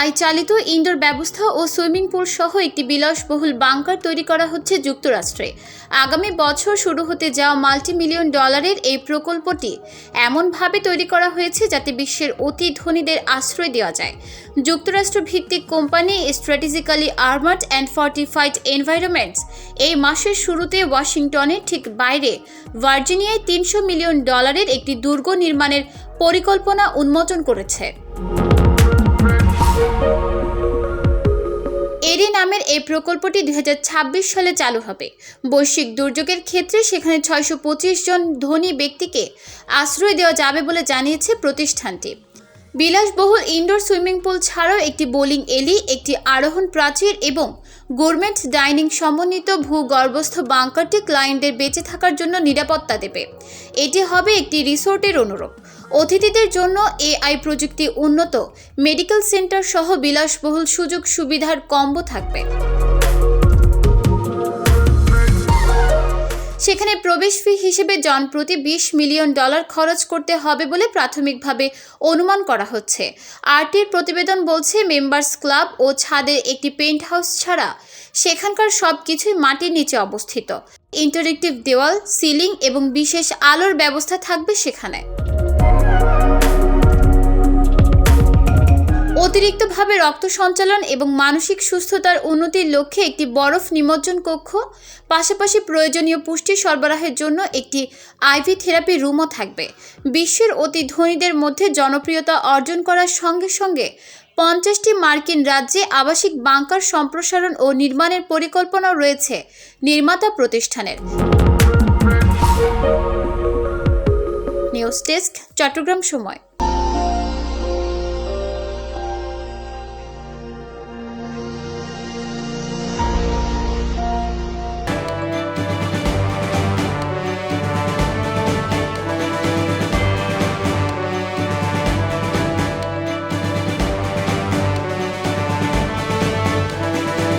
AI চালিত indoor ব্যবস্থা ও swimming pool সহ একটি বিলাসবহুল বাংকার তৈরি করা হচ্ছে যুক্তরাষ্ট্রে। আগামী বছর শুরু হতে যাওয়া মাল্টি মিলিয়ন ডলারের এই প্রকল্পটি এমনভাবে তৈরি করা হয়েছে যাতে বিশ্বের অতি ধনীদের আশ্রয় দেওয়া যায়। যুক্তরাষ্ট্র ভিত্তিক company strategically armored and fortified environments এই মাসের শুরুতে ওয়াশিংটনের ঠিক বাইরে ভার্জিনিয়ায় তিনশো মিলিয়ন ডলারের একটি দুর্গ নির্মাণের পরিকল্পনা উন্মোচন করেছে। এরি নামের এই প্রকল্পটি দুই হাজার ছাব্বিশ সালে চালু হবে। বৈশ্বিক দুর্যোগের ক্ষেত্রে সেখানে ছয়শো পঁচিশ জন ধনী ব্যক্তিকে আশ্রয় দেওয়া যাবে বলে জানিয়েছে প্রতিষ্ঠানটি। বিলাসবহুল ইনডোর সুইমিং পুল ছাড়াও একটি বোলিং এলি, একটি আরোহণ প্রাচীর এবং গোরমেট ডাইনিং সমন্বিত ভূগর্ভস্থ বাংকারটি ক্লায়েন্টদের বেঁচে থাকার জন্য নিরাপত্তা দেবে। এটি হবে একটি রিসোর্টের অনুরূপ। অতিথিদের জন্য এআই প্রযুক্তি উন্নত। মেডিকেল সেন্টার সহ বিলাসবহুল সুযোগ সুবিধার কম্বো থাকবে। সেখানে প্রবেশ ফি হিসেবে জনপ্রতি বিশ মিলিয়ন ডলার খরচ করতে হবে বলে প্রাথমিকভাবে অনুমান করা হচ্ছে। আরটির প্রতিবেদন বলছে, মেম্বার্স ক্লাব ও ছাদের একটি পেন্ট হাউস ছাড়া সেখানকার সব কিছুই মাটির নিচে অবস্থিত। ইন্টারেক্টিভ দেওয়াল, সিলিং এবং বিশেষ আলোর ব্যবস্থা থাকবে সেখানে। অতিরিক্তভাবে রক্ত সঞ্চালন এবং মানসিক সুস্থতার উন্নতির লক্ষ্যে একটি বরফ নিমজ্জন কক্ষ, পাশাপাশি প্রয়োজনীয় পুষ্টি সরবরাহের জন্য একটি আইভি থেরাপি রুমও থাকবে। বিশ্বের অতি ধনীদের মধ্যে জনপ্রিয়তা অর্জন করার সঙ্গে সঙ্গে পঞ্চাশটি মার্কিন রাজ্যে আবাসিক বাংকার সম্প্রসারণ ও নির্মাণের পরিকল্পনাও রয়েছে নির্মাতা প্রতিষ্ঠানের। নিউজ ডেস্ক, চট্টগ্রাম সময়।